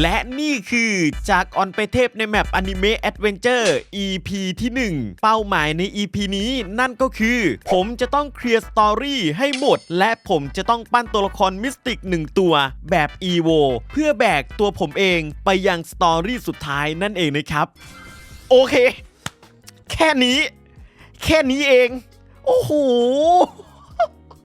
และนี่คือจากออนไปเทพในแมปอนิเมะแอดเวนเจอร์ EP ที่ 1 เป้าหมายใน EP นี้นั่นก็คือ ผมจะต้องเคลียร์สตอรี่ให้หมด และผมจะต้องปั้นตัวละครมิสติกหนึ่งตัว แบบ EVO เพื่อแบกตัวผมเองไปยังสตอรี่สุดท้ายนั่นเองนะครับ โอเค แค่นี้ แค่นี้เอง โอ้โห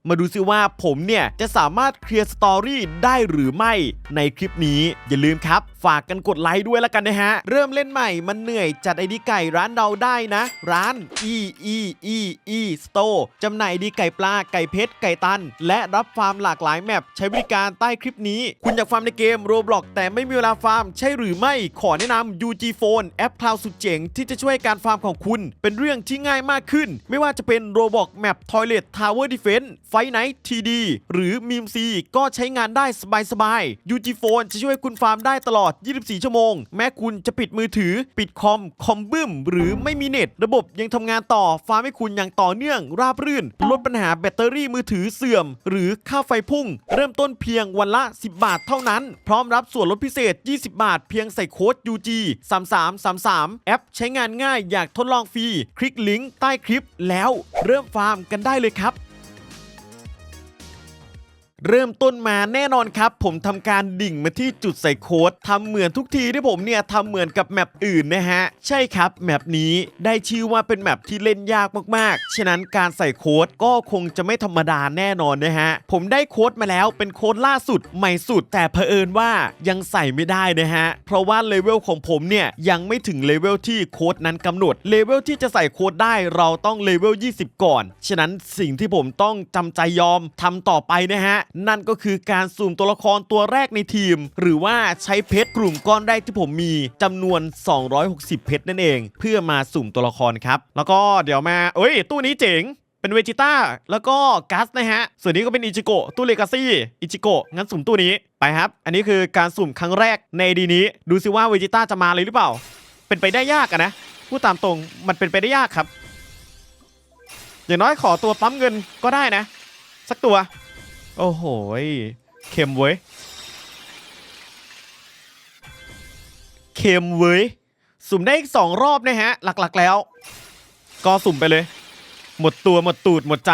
มาดูซิว่าผมเนี่ยจะสามารถเคลียร์สตอรี่ได้หรือไม่ในคลิปนี้อย่าลืมครับ ฝากกันกดไลค์ด้วยแล้วกันนะฮะ เริ่มเล่นใหม่มันเหนื่อยจัดไอดีไก่ร้านเราได้นะ ร้าน e e e e store จำหน่ายดีไก่ปลาไก่เพชรไก่ตัน และรับฟาร์มหลากหลายแมปใช้บริการใต้คลิปนี้ คุณอยากฟาร์มในเกม Roblox แต่ไม่มีเวลาฟาร์ม ใช่หรือไม่ขอแนะนำ UG Phone แอปคลาวสุดเจ๋งที่จะช่วยการฟาร์มของคุณ เป็นเรื่องที่ง่ายมากขึ้น ไม่ว่าจะเป็น Roblox Map Toilet Tower Defense Fight Night TD หรือ Meme C ก็ใช้งานได้สบายๆ UG Phone จะช่วยคุณฟาร์มได้ตลอด24 ชั่วโมง แม้คุณจะปิดมือถือ ปิดคอม คอมบึ้ม หรือไม่มีเน็ต ระบบยังทำงานต่อฟาร์มให้คุณอย่างต่อเนื่อง ราบรื่น ลดปัญหาแบตเตอรี่มือถือเสื่อม หรือค่าไฟพุ่ง เริ่มต้นเพียงวันละ 10 บาทเท่านั้น พร้อมรับส่วนลดพิเศษ 20 บาท เพียงใส่โค้ด UG 3333 แอปใช้งานง่ายอยากทดลองฟรี คลิกลิงก์ใต้คลิปแล้วเริ่มฟาร์มกันได้เลยครับ เริ่มต้นมาแน่นอนครับ ผมทำการดิ่งมาที่จุดใส่โค้ดทำเหมือนทุกทีที่ผมเนี่ยทำเหมือนกับแมปอื่นนะฮะ ใช่ครับแมปนี้ได้ชื่อว่าเป็นแมปที่เล่นยากมากๆ ฉะนั้นการใส่โค้ดก็คงจะไม่ธรรมดาแน่นอนนะฮะ ผมได้โค้ดมาแล้วเป็นโค้ดล่าสุดใหม่สุด แต่เผอิญว่ายังใส่ไม่ได้นะฮะ เพราะว่าเลเวลของผมเนี่ยยังไม่ถึงเลเวลที่โค้ดนั้นกำหนดเลเวลที่จะใส่โค้ดได้เราต้องเลเวล20 ก่อน ฉะนั้นสิ่งที่ผมต้องจำใจยอมทำต่อไปนะฮะนั่นก็คือการสุ่มตัวละครตัวแรกในทีม หรือว่าใช้เพชรกลุ่มก้อนแรกที่ผมมีจำนวน 260 เพชรนั่นเอง เพื่อมาสุ่มตัวละครครับ แล้วก็เดี๋ยวมาเอ้ย ตู้นี้เจ๋งเป็นเวจิต้า แล้วก็กัสนะฮะ ส่วนนี้ก็เป็นอิจิโกะตู้เลกาซี่อิจิโกะงั้นสุ่มตู้นี้ไปครับ อันนี้คือการสุ่มครั้งแรกในดีนี้ ดูซิว่าเวจิต้าจะมาเลยหรือเปล่า เป็นไปได้ยากอะนะพูดตามตรงมันเป็นไปได้ยากครับ อย่างน้อยขอตัวปั๊มเงินก็ได้นะ สักตัว โอ้โหเค็มเว้ยเค็มเว้ยสุ่มได้อีกสองรอบนะฮะ หลักๆแล้ว ก็สุ่มไปเลย หมดตัวหมดตูดหมดใจ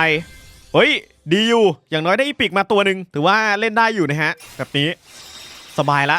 เฮ้ย ดีอยู่ อย่างน้อยได้อีปิกมาตัวหนึ่งถือว่าเล่นได้อยู่นะฮะ แบบนี้ สบายละ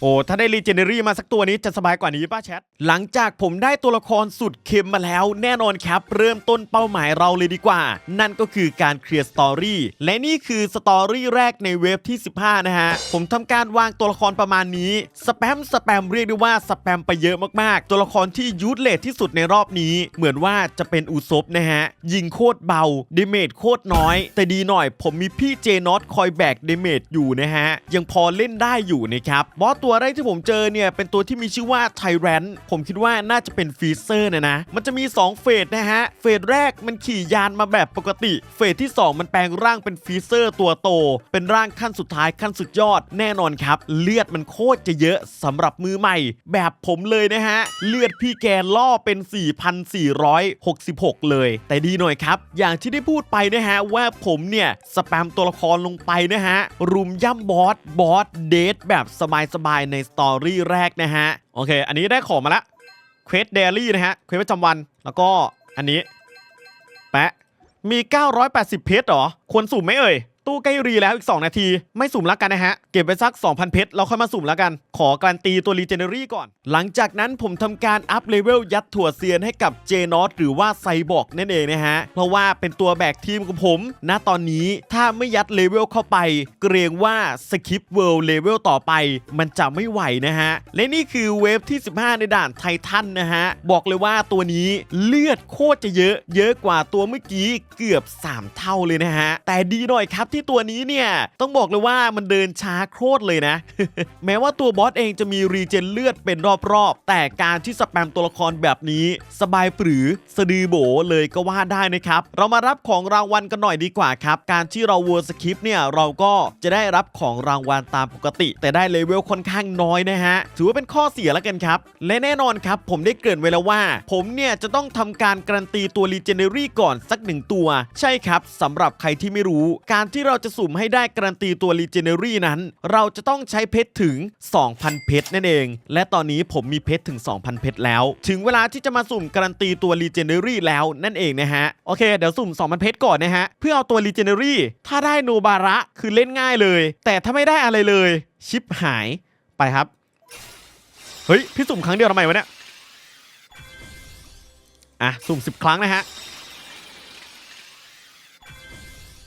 โอ้ถ้าได้รีเจเนอรี่มาสักตัวนี้จะสบายกว่านี้ป้าแชท หลังจากผมได้ตัวละครสุดเค็มมาแล้ว แน่นอนครับ เริ่มต้นเป้าหมายเราเลยดีกว่า นั่นก็คือการเคลียร์สตอรี่และนี่คือสตอรี่แรกในเว็บที่ 15 นะฮะ ผมทำการวางตัวละครประมาณนี้ สแปมสแปมเรียกได้ว่าสแปมไปเยอะมากๆ ตัวละครที่ยูทเลทที่สุดในรอบนี้ เหมือนว่าจะเป็นอุซบนะฮะยิงโคตรเบาเดเมจโคตรน้อย แต่ดีหน่อย ผมมีพี่เจนอตคอยแบกเดเมจอยู่นะฮะยังพอเล่นได้อยู่นะครับบอสตัวัวแรกที่ผมเจอเนี่ยเป็นตัวที่มีชื่อว่าไทแรนผมคิดว่าน่าจะเป็นฟีเซอร์นะนะ มันจะมี 2 เฟสนะฮะ เฟสแรกมันขี่ยานมาแบบปกติ เฟสที่ 2 มันแปลงร่างเป็นฟีเซอร์ตัวโต เป็นร่างขั้นสุดท้ายขั้นสุดยอด แน่นอนครับ เลือดมันโคตรจะเยอะสำหรับมือใหม่ แบบผมเลยนะฮะ เลือดพี่แกล่อเป็น 4,466 เลย แต่ดีหน่อยครับ อย่างที่ได้พูดไปนะฮะว่าผมเนี่ยสแปมตัวละครลงไปนะฮะรุมย่ำบอสบอสเดทแบบสบายๆในสตอรี่แรกนะฮะ โอเค อันนี้ได้ของมาละเควสเดลี่นะฮะ เควสประจำวัน แล้วก็อันนี้ แปะ มี 980 เพชรเหรอ ควรสู่ไหมเอ่ย ตู้ใกล้รีแล้วอีก 2 นาที ไม่สุ่มแล้วกันนะฮะ เก็บไปสัก 2,000 เพชรเราค่อยมาสุ่มแล้วกัน ขอการันตีตัวรีเจเนอรี่ก่อน หลังจากนั้นผมทำการอัพเลเวลยัดถั่วเซียนให้กับเจนอตหรือว่าไซบอร์กนั่นเองนะฮะ เพราะว่าเป็นตัวแบกทีมของผมณตอนนี้ถ้าไม่ยัดเลเวลเข้าไป เกรงว่าสคิปเวิลด์เลเวลต่อไป มันจะไม่ไหวนะฮะ และนี่คือเวฟที่ 15 ในด่านไททันนะฮะ บอกเลยว่าตัวนี้เลือดโคตรจะเยอะ เยอะกว่าตัวเมื่อกี้เกือบ 3 เท่าเลยนะฮะ แต่ดีหน่อยครับที่ตัวนี้เนี่ย ต้องบอกเลยว่ามันเดินช้าโคตรเลยนะ แม้ว่าตัวบอสเองจะมีรีเจนเลือดเป็นรอบๆ แต่การที่สแปมตัวละครแบบนี้ สบายปรือสะดือโบเลยก็ว่าได้นะครับ เรามารับของรางวัลกันหน่อยดีกว่าครับ การที่เราวัวสคริปเนี่ยเราก็จะได้รับของรางวัลตามปกติ แต่ได้เลเวลค่อนข้างน้อยนะฮะ ถือว่าเป็นข้อเสียแล้วกันครับ และแน่นอนครับผมได้เกริ่นไว้แล้วว่า ผมเนี่ยจะต้องทำการการันตีตัวรีเจนเนอรี่ก่อนสักหนึ่งตัว ใช่ครับสำหรับใครที่ไม่รู้ การที่เราเราจะสุ่มให้ได้การันตีตัว Legendary นั้น เราจะต้องใช้เพชรถึง 2,000 เพชรนั่นเอง และตอนนี้ผมมีเพชรถึง 2,000 เพชรแล้ว ถึงเวลาที่จะมาสุ่มการันตีตัว Legendary แล้วนั่นเองนะฮะ โอเค เดี๋ยวสุ่ม 2,000 เพชรก่อนนะฮะ เพื่อเอาตัว Legendary ถ้าได้โนบาระคือเล่นง่ายเลย แต่ถ้าไม่ได้อะไรเลย ชิปหายไปครับเฮ้ยพี่สุ่มครั้งเดียวทำไมวะเนี่ยอะสุ่ม 10 ครั้งนะฮะ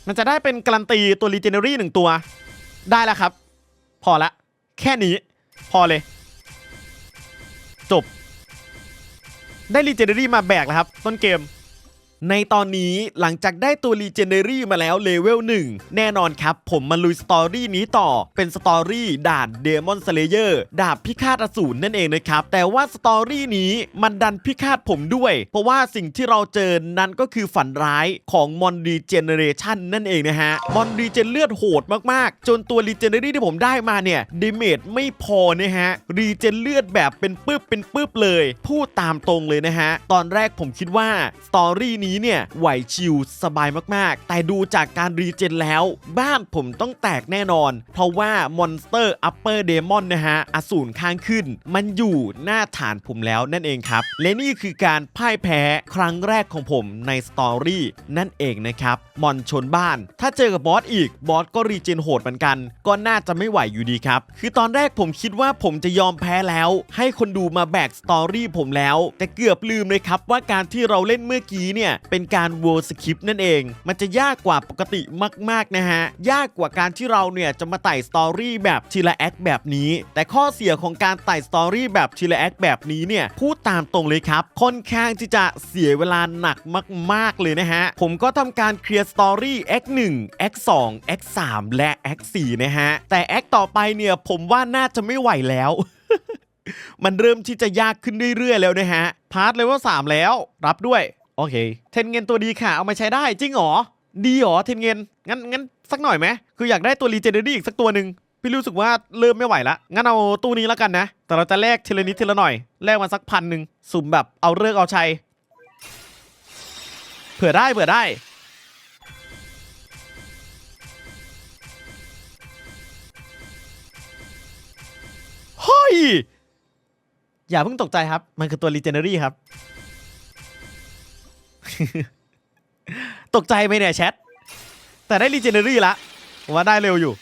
มันจะได้เป็นการันตีตัวรีเจนเนอรี่หนึ่งตัว ได้แล้วครับ พอละ แค่นี้ พอเลย จบ ได้รีเจนเนอรี่มาแบกแล้วครับ ต้นเกม ในตอนนี้หลังจากได้ตัว Legendary มาแล้วเลเวล1 แน่นอนครับ ผมมาลุยสตอรี่นี้ต่อ เป็นสตอรี่ด่าน Demon Slayer ดาบพิฆาตอสูรนั่นเองนะครับ แต่ว่าสตอรี่นี้มันดันพิฆาตผมด้วย เพราะว่าสิ่งที่เราเจอนั้นก็คือฝันร้ายของมอนดีเจเนเรชันนั่นเองนะฮะ มอนดีเจนเลือดโหดมากๆ จนตัว Legendary ที่ผมได้มาเนี่ยดเมจไม่พอนะฮะรีเจนเลือดแบบเป็นปื๊บเป็นปื๊บเลย พูดตามตรงเลยนะฮะตอนแรกผมคิดว่าสตอรี่นี้เนี่ยไหวชิวสบายมากๆ แต่ดูจากการรีเจนแล้ว บ้านผมต้องแตกแน่นอน เพราะว่ามอนสเตอร์อัปเปอร์เดมอนนะฮะอสูรข้างขึ้น มันอยู่หน้าฐานผมแล้วนั่นเองครับ และนี่คือการพ่ายแพ้ครั้งแรกของผมในสตอรี่นั่นเองนะครับมอนชนบ้าน ถ้าเจอกับบอสอีกบอสก็รีเจนโหดเหมือนกัน ก็น่าจะไม่ไหวอยู่ดีครับ คือตอนแรกผมคิดว่าผมจะยอมแพ้แล้ว ให้คนดูมาแบกสตอรี่ผมแล้ว แต่เกือบลืมเลยครับว่าการที่เราเล่นเมื่อกี้เนี่ยเป็นการ world skip นั่นเอง มันจะยากกว่าปกติมากๆนะฮะ ยากกว่าการที่เราเนี่ยจะมาไต่สตอรี่แบบทีละแอคแบบนี้ แต่ข้อเสียของการไต่สตอรี่แบบทีละแอคแบบนี้เนี่ยพูดตามตรงเลยครับ ค่อนข้างที่จะเสียเวลาหนักมาก ๆเลยนะฮะ ผมก็ทำการเคลียร์สตอรี่ X 1 X 2 X 3แอคสองแอคสามและ X 4นะฮะ แต่ X ต่อไปเนี่ยผมว่าน่าจะไม่ไหวแล้วมันเริ่มที่จะยากขึ้นเรื่อยๆ แล้วนะฮะ พาร์ทเลเวล3แล้ว รับด้วย โอเค เทนเงินตัวดีค่ะ เอามาใช้ได้จริงหรอ ดีหรอเทนเงินงั้นงั้นสักหน่อยไหมคืออยากได้ตัวรีเจเนอรี่อีกสักตัวหนึ่งพี่รู้สึกว่าเริ่มไม่ไหวละ งั้นเอาตู้นี้แล้วกันนะ แต่เราจะแลกทีละนิดทีละหน่อย แลกมาสักพันหนึ่งสุ่มแบบเอาเลิกเอาชัย เผื่อได้เผื่อได้ เฮ้ย อย่าเพิ่งตกใจครับ มันคือตัว Legendary ครับ ตกใจไหมเนี่ยแชท แต่ได้รีเจนเนอรี่ละผมว่าได้เร็วอยู่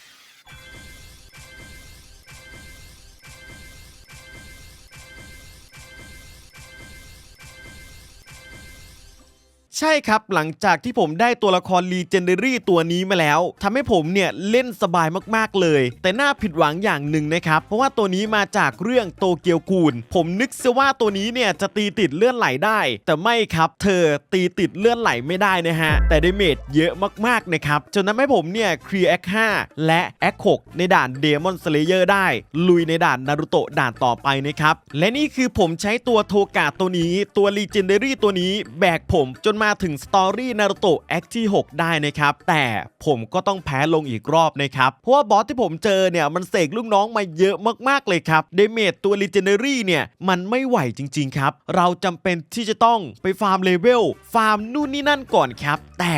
ใช่ครับหลังจากที่ผมได้ตัวละคร Legendary ตัวนี้มาแล้วทำให้ผมเนี่ยเล่นสบายมากๆเลย แต่น่าผิดหวังอย่างหนึ่งนะครับ เพราะว่าตัวนี้มาจากเรื่องโตเกียวกูล ผมนึกซะว่าตัวนี้เนี่ยจะตีติดเลื่อนไหลได้ แต่ไม่ครับเธอตีติดเลื่อนไหลไม่ได้นะฮะ แต่ได้เมจเยอะมากๆนะครับจนทำให้ผมเนี่ยคลียร์ X 5และ X 6ในด่าน Demon Slayer ได้ ลุยในด่านนารุโตะด่านต่อไปนะครับและนี่คือผมใช้ตัวโทกาตัวนี้ ตัว Legendary ตัวนี้แบกผมจนมาถึงสตอรี่นารุโตะแอคที่ 6 ได้นะครับ แต่ผมก็ต้องแพ้ลงอีกรอบนะครับ เพราะว่าบอสที่ผมเจอเนี่ย มันเสกลูกน้องมาเยอะมากๆเลยครับ เดเมจตัวลิเจเนอรี่เนี่ย มันไม่ไหวจริง ๆ ครับ เราจำเป็นที่จะต้องไปฟาร์มเลเวล ฟาร์มนู่นนี่นั่นก่อนครับ แต่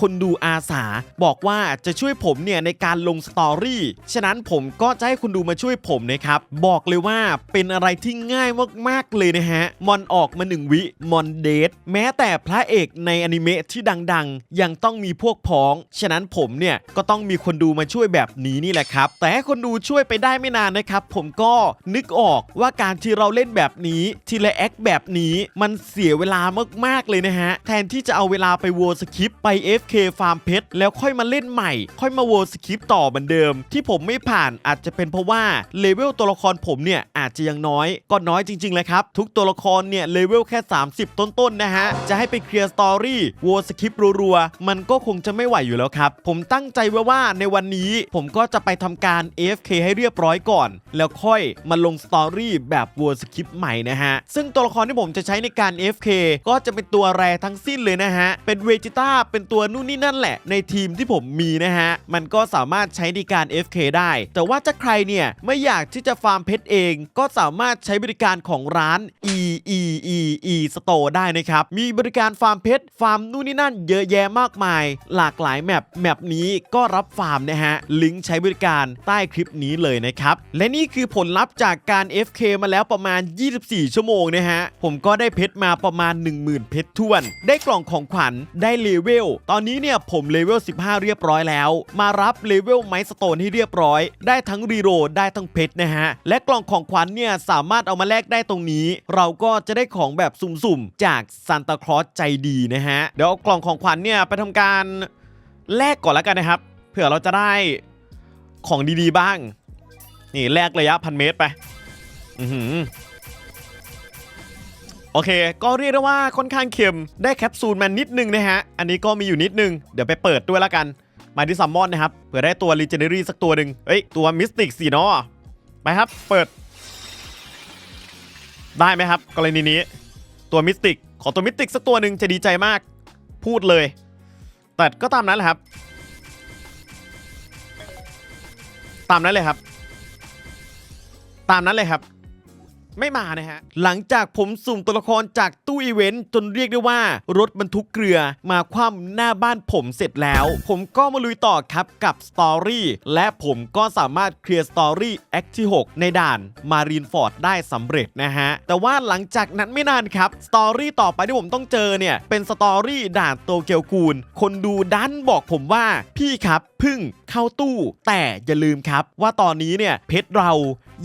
คนดูอาสา บอกว่าจะช่วยผมเนี่ยในการลงสตอรี่ ฉะนั้นผมก็จะให้คุณดูมาช่วยผมนะครับ บอกเลยว่าเป็นอะไรที่ง่ายมากๆเลยนะฮะ มอนออกมาหนึ่งวิ มอนเดท แม้แต่พระเอกในอนิเมะที่ดังๆ ยังต้องมีพวกพ้อง ฉะนั้นผมเนี่ยก็ต้องมีคนดูมาช่วยแบบนี้นี่แหละครับ แต่ให้คนดูช่วยไปได้ไม่นานนะครับ ผมก็นึกออกว่าการที่เราเล่นแบบนี้ทีละแอคแบบนี้มันเสียเวลามากๆเลยนะฮะ แทนที่จะเอาเวลาไปโวสคริปไป FK ฟาร์มเพชรแล้วค่อยมาเล่นใหม่ ค่อยมาโวสคริปต่อเหมือนเดิม ที่ผมไม่ผ่านอาจจะเป็นเพราะว่าเลเวลตัวละครผมเนี่ยอาจจะยังน้อย ก็น้อยจริงๆเลยครับ ทุกตัวละครเนี่ยเลเวลแค่ 30 ต้นๆนะฮะ จะให้ไปเคลียร์สตอรี่โวสคริปรัวๆ มันก็คงจะไม่ไหวอยู่แล้วครับ ผมตั้งใจไว้ว่าในวันนี้ผมก็จะไปทำการ AFK ให้เรียบร้อยก่อน แล้วค่อยมาลงสตอรี่แบบโวสคริปใหม่นะฮะ ซึ่งตัวละครที่ผมจะใช้ในการ AFK ก็จะเป็นตัวแรทั้งสิ้นเลยนะฮะ เป็นเวจิต้าเป็นตัวนู่นนี่นั่นแหละ ในทีมที่ผมมีนะฮะ มันก็สามารถใช้ในการ FK ได้ แต่ว่าถ้าใครเนี่ย ไม่อยากที่จะฟาร์มเพชรเอง ก็สามารถใช้บริการของร้าน e e e e store ได้นะครับ มีบริการฟาร์มเพชรฟาร์มนู่นนี่นั่น เยอะแยะมากมาย หลากหลายแมปแมปนี้ก็รับฟาร์มนะฮะลิงก์ใช้บริการใต้คลิปนี้เลยนะครับและนี่คือผลลัพธ์จากการ FK มาแล้วประมาณ 24 ชั่วโมงนะฮะผมก็ได้เพชรมาประมาณ 10,000 เพชรท้วน ได้กล่องของขวัญได้เลเวลตอนอนนี้เนี่ยผมเลเวล 15 เรียบร้อยแล้ว มารับเลเวลไมสโตนให้เรียบร้อย ได้ทั้งรีโรดได้ทั้งเพชรนะฮะ และกล่องของขวัญเนี่ยสามารถเอามาแลกได้ตรงนี้ เราก็จะได้ของแบบสุ่มๆ จากซานตาคลอสใจดีนะฮะ เดี๋ยวเอากล่องของขวัญเนี่ยไปทำการแลกก่อนแล้วกันนะครับ เผื่อเราจะได้ของดีๆบ้าง นี่แลกระยะพันเมตรไป อือหือ โอเค ก็เรียกได้ว่าค่อนข้างเค็มได้แคปซูลมานิดนึงนะฮะ อันนี้ก็มีอยู่นิดนึง เดี๋ยวไปเปิดด้วยละกัน มาที่ซัมมอนนะครับ เผื่อได้ตัว l ีเจเน r รี่สักตัวหนึ่งเอ้ย ตัวมิสติกสีเนาะไปครับ เปิด ได้ไหมครับ กรณีนี้ ตัวมิสติก ขอตัวมิสติกสักตัวหนึ่งจะดีใจมาก พูดเลย แต่ก็ตามนั้นแหละครับ ตามนั้นเลยครับ ตามนั้นเลยครับ ไม่มานะฮะ หลังจากผมสุ่มตัวละครจากตู้อีเวนต์จนเรียกได้ว่า รถบรรทุกเกลือมาคว่ำหน้าบ้านผมเสร็จแล้ว ผมก็มาลุยต่อครับกับสตอรี่และผมก็สามารถเคลียร์สตอรี่แอคที่ 6 ในด่านมารีนฟอร์ดได้สำเร็จนะฮะ แต่ว่าหลังจากนั้นไม่นานครับสตอรี่ต่อไปที่ผมต้องเจอเนี่ย เป็นสตอรี่ด่านโตเกียวกูล คนดูดันบอกผมว่าพี่ครับพึ่งเข้าตู้แต่อย่าลืมครับ ว่าตอนนี้เนี่ยเพชรเรา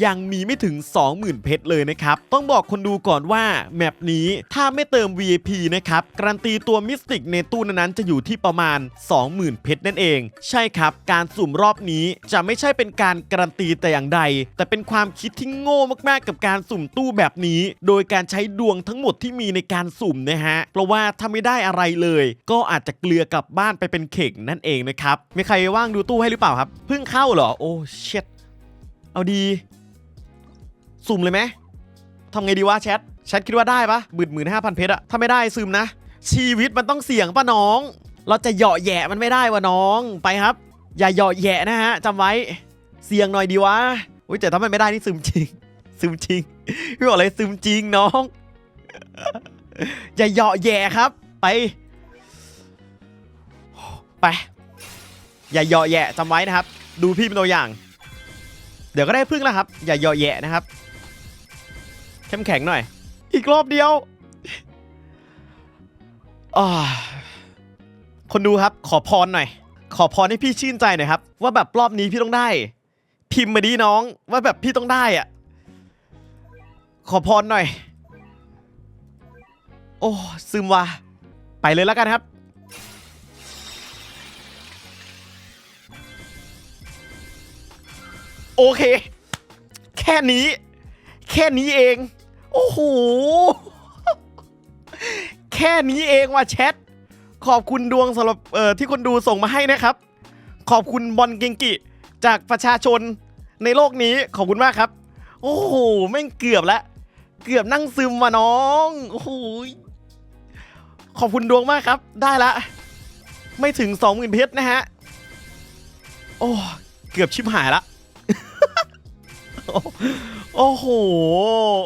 ยังมีไม่ถึง 20,000 เพชรเลยนะครับ ต้องบอกคนดูก่อนว่าแมปนี้ถ้าไม่เติม VIP นะครับ การันตีตัวมิสติกในตู้นั้นจะอยู่ที่ประมาณ 20,000 เพชรนั่นเอง ใช่ครับ การสุ่มรอบนี้จะไม่ใช่เป็นการการันตีแต่อย่างใด แต่เป็นความคิดที่โง่มากๆ กับการสุ่มตู้แบบนี้ โดยการใช้ดวงทั้งหมดที่มีในการสุ่มนะฮะ เพราะว่าถ้าไม่ได้อะไรเลย ก็อาจจะเกลือกลับบ้านไปเป็นเข่งนั่นเองนะครับ มีใครว่างดูตู้ให้หรือเปล่าครับ เพิ่งเข้าเหรอ โอ้เช็ดเอาดี สุ่มเลยไหมทำไงดีวะแชทแชทคิดว่าได้ปะหมื่นหมื่นห้าพันเพชรอะถ้าไม่ได้ซึมนะ ชีวิตมันต้องเสี่ยงป่ะน้อง เราจะเหยาะแยะมันไม่ได้วะน้องไปครับ อย่าเหยาะแยะนะฮะจำไว้เสี่ยงหน่อยดีวะอุ้ยแต่ถ้ามันไม่ได้นี่ซึมจริง ซึมจริงพี่บอกเลยซึมจริงน้อง อย่าเหยาะแยะครับ ไป ไป อย่าเหยาะแยะจำไว้นะครับ ดูพี่เป็นตัวอย่าง เดี๋ยวก็ได้พึ่งแล้วครับ อย่าเหยาะแยะนะครับ เข้มแข็งหน่อย อีกรอบเดียวอาคนดูครับ ขอพรหน่อย ขอพรให้พี่ชื่นใจหน่อยครับ ว่าแบบรอบนี้พี่ต้องได้ พิมพ์มาดีน้อง ว่าแบบพี่ต้องได้อะขอพรหน่อย โอ้ซึมว่ะไปเลยแล้วกันครับโอเค แค่นี้ แค่นี้เอง โอ้โห แค่นี้เองว่ะแชท ขอบคุณดวงสำหรับเอ่อที่คนดูส่งมาให้นะครับ ขอบคุณบอลเกงกิ จากประชาชนในโลกนี้ขอบคุณมากครับ โอ้โหแม่งเกือบล้วเกือบนั่งซึมว่ะน้องโอ้โหขอบคุณดวงมากครับ ได้ละ ไม่ถึง20,000เพชรนะฮะ โอ้ เกือบชิบหายละ โอ้โห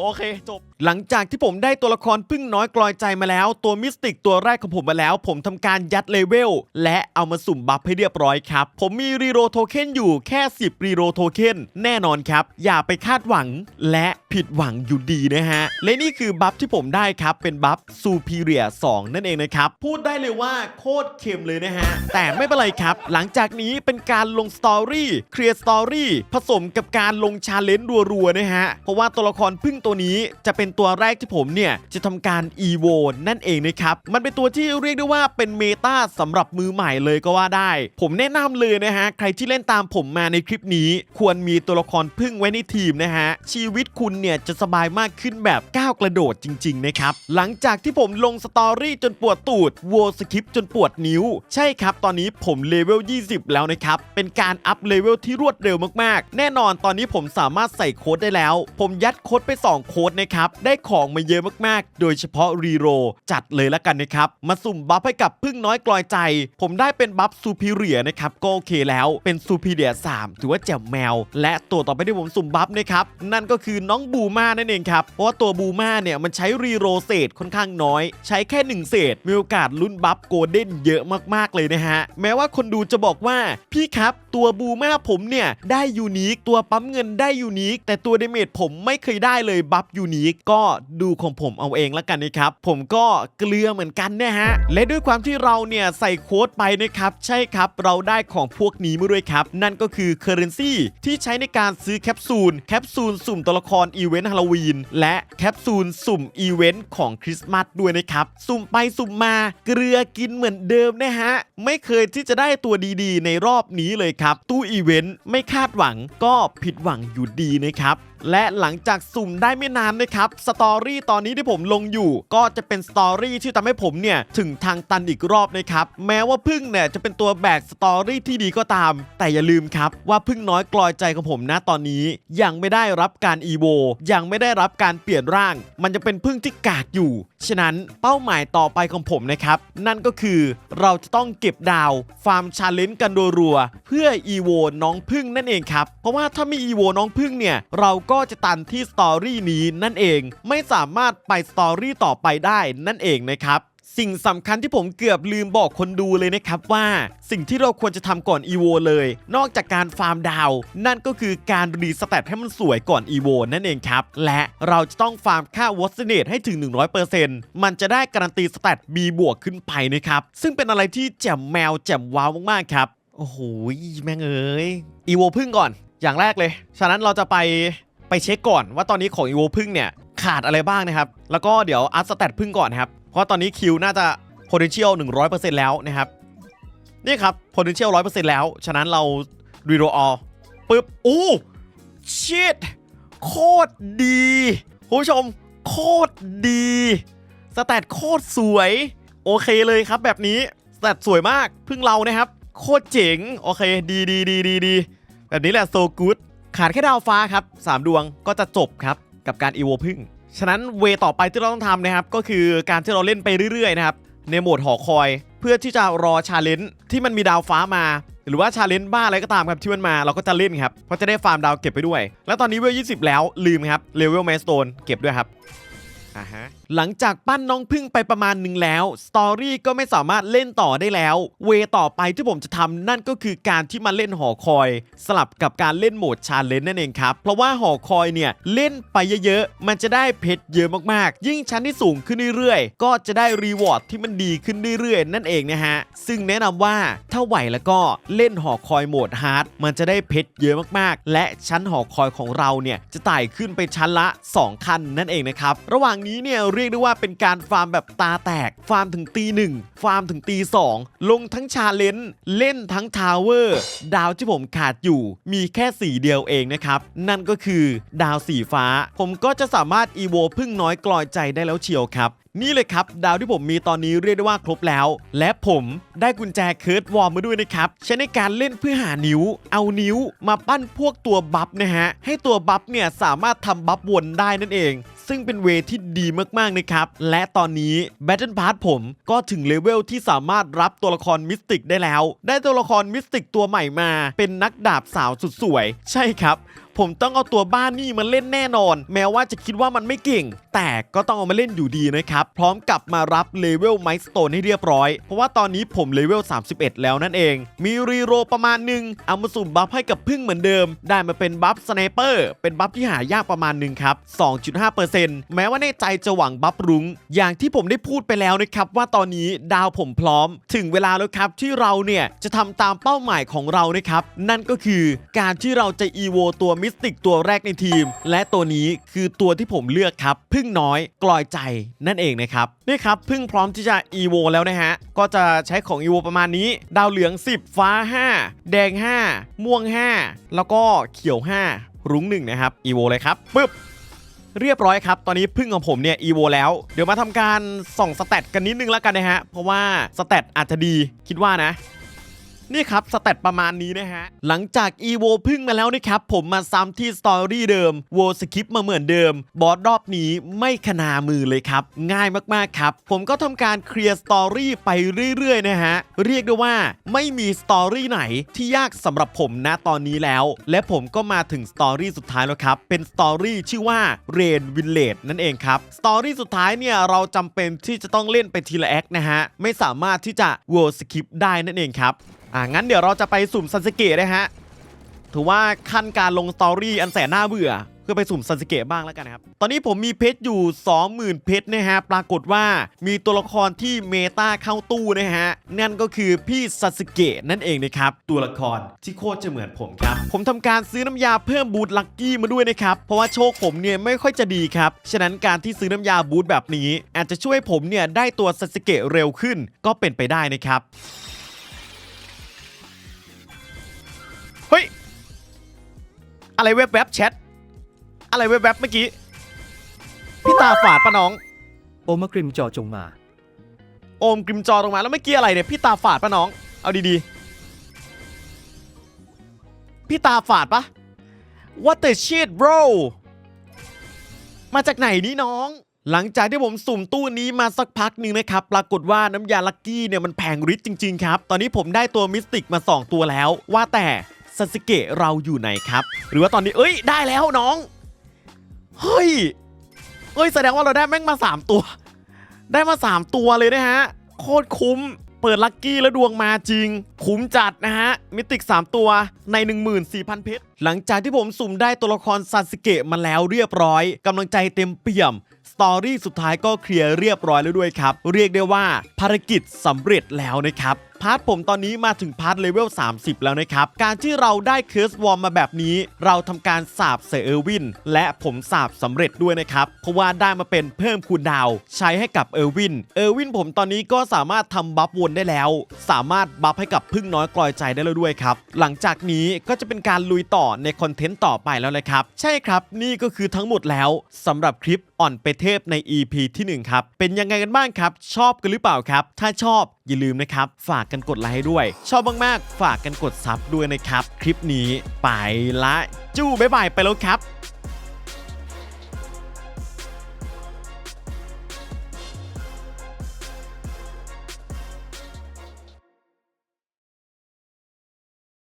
โอเค จบ หลังจากที่ผมได้ตัวละครพึ่งน้อยกลอยใจมาแล้ว ตัวมิสติกตัวแรกของผมมาแล้ว ผมทำการยัดเลเวล และเอามาสุ่มบัฟให้เรียบร้อยครับ ผมมีรีโรโทเค็นอยู่แค่ 10 รีโรโทเค็นแน่นอนครับ อย่าไปคาดหวังและผิดหวังอยู่ดีนะฮะ และนี่คือบัฟที่ผมได้ครับ เป็นบัฟซูพีเรีย2นั่นเองนะครับ พูดได้เลยว่าโคตรเค็มเลยนะฮะ แต่ไม่เป็นไรครับ หลังจากนี้เป็นการลงสตอรี่เคลียร์สตอรี่ผสมกับการลงชาเลนจ์รัวๆนะฮะเพราะว่าตัวละครพึ่งตัวนี้จะเป็นตัวแรกที่ผมเนี่ยจะทำการ EVO นั่นเองนะครับ มันเป็นตัวที่เรียกได้ว่าเป็นเมตาสำหรับมือใหม่เลยก็ว่าได้ ผมแนะนำเลยนะฮะ ใครที่เล่นตามผมมาในคลิปนี้ ควรมีตัวละครพึ่งไว้ในทีมนะฮะ ชีวิตคุณเนี่ยจะสบายมากขึ้นแบบก้าวกระโดดจริง ๆ นะครับ หลังจากที่ผมลงสตอรี่จนปวดตูดโวสคริปจนปวดนิ้ว ใช่ครับ ตอนนี้ผมเลเวล 20 แล้วนะครับ เป็นการอัพเลเวลที่รวดเร็วมากๆ แน่นอนตอนนี้ผมสามารถใส่โค้ดได้แล้ว ผมยัดโค้ดไป 2 โค้ดนะครับได้ของมาเยอะมากๆ โดยเฉพาะรีโรจัดเลยละกันนะครับ มาสุ่มบัฟให้กับพึ่งน้อยกลอยใจ ผมได้เป็นบัฟซูพิเรียนะครับก็โอเคแล้วเป็นซูพิเรีย3ถือว่าแจ่มแมว และตัวต่อไปที่ผมสุ่มบัฟนะครับนั่นก็คือน้องบูมานั่นเองครับเพราะว่าตัวบูมาเนี่ยมันใช้รีโรเศษค่อนข้างน้อย ใช้แค่ 1 เศษ มีโอกาสลุ้นบัฟโกลเด้นเยอะมากๆเลยนะฮะแม้ว่าคนดูจะบอกว่าพี่ครับตัวบูมาผมเนี่ยได้ยูนิคตัวปั๊มเงินได้ยูนิคแต่ตัวเดเมจผมไม่เคยได้เลยบัฟยูนิคก็ดูของผมเอาเองละกันนะครับ ผมก็เกลือเหมือนกันนะฮะ และด้วยความที่เราเนี่ยใส่โค้ดไปนะครับ ใช่ครับ เราได้ของพวกนี้มาด้วยครับ นั่นก็คือ Currency ที่ใช้ในการซื้อแคปซูล แคปซูลสุ่มตัวละครอีเวนต์ฮาโลวีน และแคปซูลสุ่มอีเวนต์ของคริสต์มาสด้วยนะครับ สุ่มไปสุ่มมาเกลือกินเหมือนเดิมนะฮะ ไม่เคยที่จะได้ตัวดีๆ ในรอบนี้เลยครับ ตู้อีเวนต์ไม่คาดหวังก็ผิดหวังอยู่ดีนะครับ และหลังจากสุ่มได้ไม่นานนะครับสตอรี่ตอนนี้ที่ผมลงอยู่ก็จะเป็นสตอรี่ที่ทำให้ผมเนี่ยถึงทางตันอีกรอบนะครับแม้ว่าพึ่งเนี่ยจะเป็นตัวแบกสตอรี่ที่ดีก็ตาม แต่อย่าลืมครับว่าพึ่งน้อยกลอยใจของผมนะตอนนี้ ยังไม่ได้รับการอีโวยังไม่ได้รับการเปลี่ยนร่าง มันจะเป็นพึ่งที่กากอยู่ ฉะนั้นเป้าหมายต่อไปของผมนะครับนั่นก็คือเราจะต้องเก็บดาวฟาร์มชาเลนจ์กันรัวๆเพื่ออีโวน้องพึ่งนั่นเองครับเพราะว่าถ้าไม่อีโวน้องพึ่งเนี่ยเราก็จะตันที่สตอรี่นี้นั่นเอง ไม่สามารถไปสตอรี่ต่อไปได้นั่นเองนะครับสิ่งสำคัญที่ผมเกือบลืมบอกคนดูเลยนะครับว่า สิ่งที่เราควรจะทำก่อนอีโวเลย นอกจากการฟาร์มดาว นั่นก็คือการรีสเตตให้มันสวยก่อนอีโวนั่นเองครับ และเราจะต้องฟาร์มค่าวอสเนตให้ถึง 100%มันจะได้การันตีสเตต B บวกขึ้นไปนะครับ ซึ่งเป็นอะไรที่แจ่มแมวแจ่มว้าวมากๆครับ โอ้โหแม่งเอ้ยอีโวพึ่งก่อนอย่างแรกเลย ฉะนั้นเราจะไป ไปเช็คก่อนว่าตอนนี้ของอีโวพึ่งเนี่ยขาดอะไรบ้างนะครับ แล้วก็เดี๋ยวอัพสเตตพึ่งก่อนนะครับ เพราะตอนนี้คิวน่าจะ potential 100%แล้วนะครับ นี่ครับ potential 100%แล้ว ฉะนั้นเรา reroll all ปึ๊บอู้ชิตโคตรดีคุณผู้ชม โคตรดี สแตทโคตรสวย โอเคเลยครับแบบนี้ สแตทสวยมากพึ่งเรานะครับ โคตรเจ๋ง โอเค ดีดีดีดีดีแบบนี้แหละ so good ขาดแค่ดาวฟ้าครับ3ดวงก็จะจบครับกับการอีโวพึ่งฉะนั้นเวต่อไปที่เราต้องทำนะครับ ก็คือการที่เราเล่นไปเรื่อยๆนะครับในโหมดหอคอย เพื่อที่จะรอชาเลนจ์ที่มันมีดาวฟ้ามา หรือว่าชาเลนจ์บ้าอะไรก็ตามครับที่มันมาเราก็จะเล่นครับเพราะจะได้ฟาร์มดาวเก็บไปด้วย แล้วตอนนี้เวล20แล้วลืมครับเลเวลเมสโตนเก็บด้วยครับอ่าฮะ หลังจากปั้นน้องพึ่งไปประมาณหนึ่งแล้วสตอรี่ก็ไม่สามารถเล่นต่อได้แล้ว เวต่อไปที่ผมจะทำนั่นก็คือการที่มาเล่นหอคอย สลับกับการเล่นโหมดชาเลนจ์นั่นเองครับ เพราะว่าหอคอยเนี่ยเล่นไปเยอะๆ มันจะได้เพชรเยอะมากๆ ยิ่งชั้นที่สูงขึ้นเรื่อยๆ ก็จะได้รีวอร์ดที่มันดีขึ้นเรื่อยๆ นั่นเองนะฮะ ซึ่งแนะนำว่าถ้าไหวแล้วก็เล่นหอคอยโหมดฮาร์ดมันจะได้เพชรเยอะมากๆ และชั้นหอคอยของเราเนี่ยจะไต่ขึ้นไปชั้นละ2ขั้นนั่นเองนะครับ ระหว่างนี้เนี่ยรียกได้ว่าเป็นการฟาร์มแบบตาแตก ฟาร์มถึงตีหนึ่งฟาร์มถึงตีสองลงทั้งชาเลนจ์เล่นทั้งทาวเวอร์ดาวที่ผมขาดอยู่มีแค่สีเดียวเองนะครับ นั่นก็คือดาวสีฟ้า ผมก็จะสามารถอีโวพึ่งน้อยกลอยใจได้แล้วเชียวครับนี่เลยครับ ดาวที่ผมมีตอนนี้เรียกได้ว่าครบแล้ว และผมได้กุญแจเคิร์ดวอร์มมาด้วยนะครับ ใช้ในการเล่นเพื่อหานิ้ว เอานิ้วมาปั้นพวกตัวบัฟนะฮะ ให้ตัวบัฟเนี่ยสามารถทำบัฟวนได้นั่นเอง ซึ่งเป็นเวที่ดีมากๆนะครับ และตอนนี้ Battle Pass ผมก็ถึงเลเวลที่สามารถรับตัวละครมิสติกได้แล้ว ได้ตัวละครมิสติกตัวใหม่มา เป็นนักดาบสาวสุดสวย ใช่ครับผมต้องเอาตัวบ้านนี่มาเล่นแน่นอน แม้ว่าจะคิดว่ามันไม่เก่ง แต่ก็ต้องเอามาเล่นอยู่ดีนะครับ พร้อมกับมารับเลเวลไมสโตนให้เรียบร้อย เพราะว่าตอนนี้ผมเลเวล 31 แล้วนั่นเอง มีรีโรประมาณหนึ่งเอามาสุ่มบัฟให้กับพึ่งเหมือนเดิม ได้มาเป็นบัฟสไนเปอร์เป็นบัฟที่หายากประมาณหนึ่งครับ 2.5%แม้ว่าในใจจะหวังบัฟรุง้ง อย่างที่ผมได้พูดไปแล้วนะครับว่าตอนนี้ดาวผมพร้อม ถึงเวลาแล้วครับที่เราเนี่ยจะทำตามเป้าหมายของเรานะครับนั่นก็คือการที่เราจะอีโวตัวมิสติกตัวแรกในทีม และตัวนี้คือตัวที่ผมเลือกครับ พึ่งน้อยกลอยใจนั่นเองนะครับนี่ครับพึ่งพร้อมที่จะอีโวแล้วนะฮะ ก็จะใช้ของอีโวประมาณนี้ ดาวเหลือง 10 ฟ้า 5 แดง 5 ม่วง 5 แล้วก็เขียว 5 รุ้งหนึ่งนะครับอีโวเลยครับปึ๊บเรียบร้อยครับ ตอนนี้พึ่งของผมเนี่ยอีโวแล้ว เดี๋ยวมาทำการส่องสเตตกันนิดนึงแล้วกันนะฮะ เพราะว่าสเตตอาจจะดีคิดว่านะ นี่ครับสเตตประมาณนี้นะฮะ หลังจาก EVO พึ่งมาแล้วนะครับ ผมมาซ้ำที่สตอรี่เดิมโวสคริปมาเหมือนเดิม บอสรอบนี้ไม่ขนามือเลยครับ ง่ายมาก ๆ ครับ ผมก็ทำการเคลียร์สตอรี่ไปเรื่อย ๆ นะฮะ เรียกได้ว่าไม่มีสตอรี่ไหนที่ยากสำหรับผมนะตอนนี้แล้ว และผมก็มาถึงสตอรี่สุดท้ายแล้วครับ เป็นสตอรี่ชื่อว่าเรนวิลเลจนั่นเองครับสตอรี่สุดท้ายเนี่ยเราจำเป็นที่จะต้องเล่นไปทีละแอคนะฮะไม่สามารถที่จะโวสคริปได้นั่นเองครับ อ่างั้นเดี๋ยวเราจะไปสุ่มซันสเกะนะฮะถือว่าขั้นการลงสตอรี่อันแสนน่าเบื่อ เพื่อไปสุ่มซันสเกะบ้างแล้วกันนะครับ ตอนนี้ผมมีเพชรอยู่ 20,000 เพชรนะฮะ ปรากฏว่ามีตัวละครที่เมตาเข้าตู้นะฮะ นั่นก็คือพี่ซันสเกะนั่นเองนะครับ ตัวละครที่โคตรจะเหมือนผมครับ ผมทำการซื้อน้ำยาเพิ่มบูทลักกี้มาด้วยนะครับ เพราะว่าโชคผมเนี่ยไม่ค่อยจะดีครับ ฉะนั้นการที่ซื้อน้ำยาบูทแบบนี้ อาจจะช่วยผมเนี่ยได้ตัวซันสเกะเร็วขึ้น ก็เป็นไปได้นะครับ เฮ้ย อะไรแวบแวบๆแชท อะไรแวบแวบๆเมื่อกี้ พี่ตาฝาดปะน้อง โอมกริมจอจงมา โอมกริมจอลงมาแล้วเมื่อกี้อะไรเนี่ยพี่ตาฝาดปะน้อง เอาดีๆ พี่ตาฝาดปะ What the shit bro มาจากไหนนี่น้อง หลังจากที่ผมสุ่มตู้นี้มาสักพักหนึ่งนะครับ ปรากฏว่าน้ำยาลักกี้เนี่ยมันแพงฤทธิ์จริง ๆ ครับ ตอนนี้ผมได้ตัวมิสติกมา 2 ตัวแล้ว ว่าแต่ ซาสึเกะเราอยู่ไหนครับ หรือว่าตอนนี้เอ้ยได้แล้วน้อง เฮ้ยเอ้ยแสดงว่าเราได้แม่งมา 3 ตัว ได้มา 3 ตัวเลยนะฮะ โคตรคุ้มเปิดลัคกี้แล้วดวงมาจริง คุ้มจัดนะฮะ มิติก 3 ตัวใน 14,000 เพชร หลังจากที่ผมสุ่มได้ตัวละครซาสึเกะมาแล้วเรียบร้อยกำลังใจเต็มเปี่ยม สตอรี่สุดท้ายก็เคลียร์เรียบร้อยแล้วด้วยครับ เรียกได้ว่าภารกิจสำเร็จแล้วนะครับ พาร์ทผมตอนนี้มาถึงพาร์ทเลเวล 30 แล้วนะครับ การที่เราได้เคิร์สวอร์มมาแบบนี้ เราทำการสาบเซเออร์วิน และผมสาบสำเร็จด้วยนะครับ เพราะว่าได้มาเป็นเพิ่มคูลดาว ใช้ให้กับเออร์วิน เออร์วินผมตอนนี้ก็สามารถทำบัฟวนได้แล้ว สามารถบัฟให้กับพึ่งน้อยกลอยใจได้แล้วด้วยครับ หลังจากนี้ก็จะเป็นการลุยต่อในคอนเทนต์ต่อไปแล้วเลยครับ ใช่ครับ นี่ก็คือทั้งหมดแล้วสำหรับคลิป อ่อนไปเทพใน EP ที่ 1 ครับ เป็นยังไงกันบ้างครับ ชอบกันหรือเปล่าครับ ถ้าชอบอย่าลืมนะครับ ฝากกันกดไลค์ให้ด้วย ชอบมากๆ ฝากกันกดซับด้วยนะครับ คลิปนี้ไปละ จู้บ๊ายบายไปแล้วครับ